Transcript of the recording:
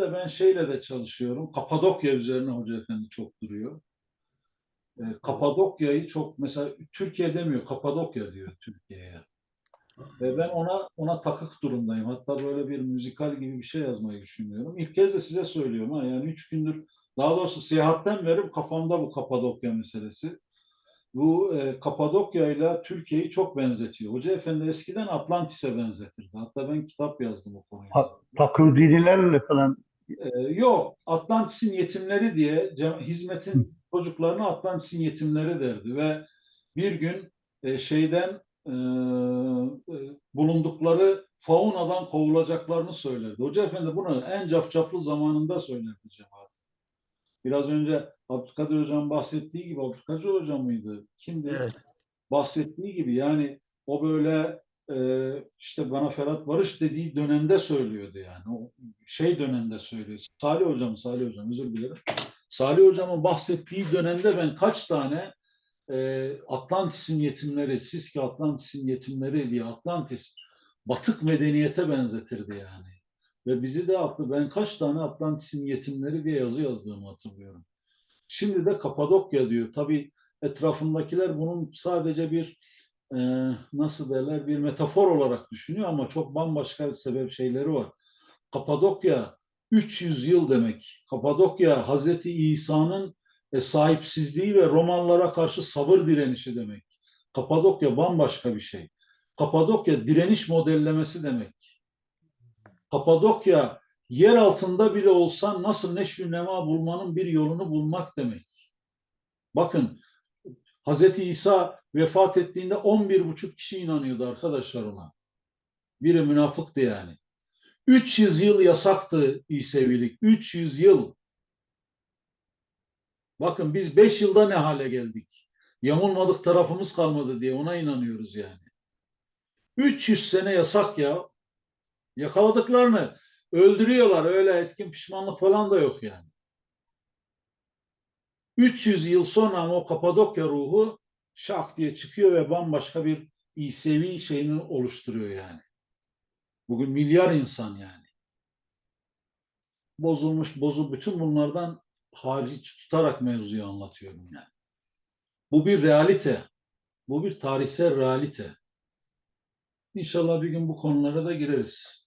de ben şeyle de çalışıyorum. Kapadokya üzerine Hoca Efendi çok duruyor. Ee, Kapadokya'yı çok mesela Türkiye demiyor, Kapadokya diyor Türkiye'ye. Ve ben ona ona takık durumdayım. Hatta böyle bir müzikal gibi bir şey yazmayı düşünüyorum. İlk kez de size söylüyorum ha. Yani üç gündür daha doğrusu seyahatten beri kafamda bu Kapadokya meselesi. Bu e, Kapadokya ile Türkiye'yi çok benzetiyor. Hoca Efendi eskiden Atlantis'e benzetirdi. Hatta ben kitap yazdım o konuya. Ha- Takıdidilerle falan Ee, yok, Atlantis'in yetimleri diye hizmetin çocuklarına Atlantis'in yetimleri derdi ve bir gün e, şeyden e, e, bulundukları faunadan kovulacaklarını söyledi. Hoca Efendi bunu en cafcaflı zamanında söyledi cemaat. Biraz önce Abdülkadir Hocam bahsettiği gibi, Abdülkadir Hocam mıydı? Kimdi? Evet. bahsettiği gibi yani o böyle e, işte bana Ferhat Barış dediği dönemde söylüyordu yani. O şey dönemde söylüyor. Salih Hocam, Salih Hocam özür dilerim. Salih Hocam'ın bahsettiği dönemde ben kaç tane e, Atlantis'in yetimleri, Siski Atlantis'in yetimleri diye Atlantis batık medeniyete benzetirdi yani. Ve bizi de aklı ben kaç tane Atlantis'in yetimleri diye yazı yazdığımı hatırlıyorum. Şimdi de Kapadokya diyor. Tabii etrafındakiler bunun sadece bir e, nasıl derler bir metafor olarak düşünüyor ama çok bambaşka sebep şeyleri var. Kapadokya 300 yıl demek. Kapadokya Hazreti İsa'nın e, sahipsizliği ve Romalılara karşı sabır direnişi demek. Kapadokya bambaşka bir şey. Kapadokya direniş modellemesi demek. Kapadokya yer altında bile olsa nasıl neşrü nema bulmanın bir yolunu bulmak demek. Bakın Hazreti İsa vefat ettiğinde 11,5 kişi inanıyordu arkadaşlar ona. Biri münafıktı yani. 300 yıl yasaktı İsevilik. 300 yıl. Bakın biz 5 yılda ne hale geldik? Yamulmadık tarafımız kalmadı diye ona inanıyoruz yani. 300 sene yasak ya. Yakaladıklarını öldürüyorlar. Öyle etkin pişmanlık falan da yok yani. 300 yıl sonra ama o Kapadokya ruhu şak diye çıkıyor ve bambaşka bir İsevi şeyini oluşturuyor yani. Bugün milyar insan yani. Bozulmuş, bozul bütün bunlardan hariç tutarak mevzuyu anlatıyorum yani. Bu bir realite. Bu bir tarihsel realite. İnşallah bir gün bu konulara da gireriz.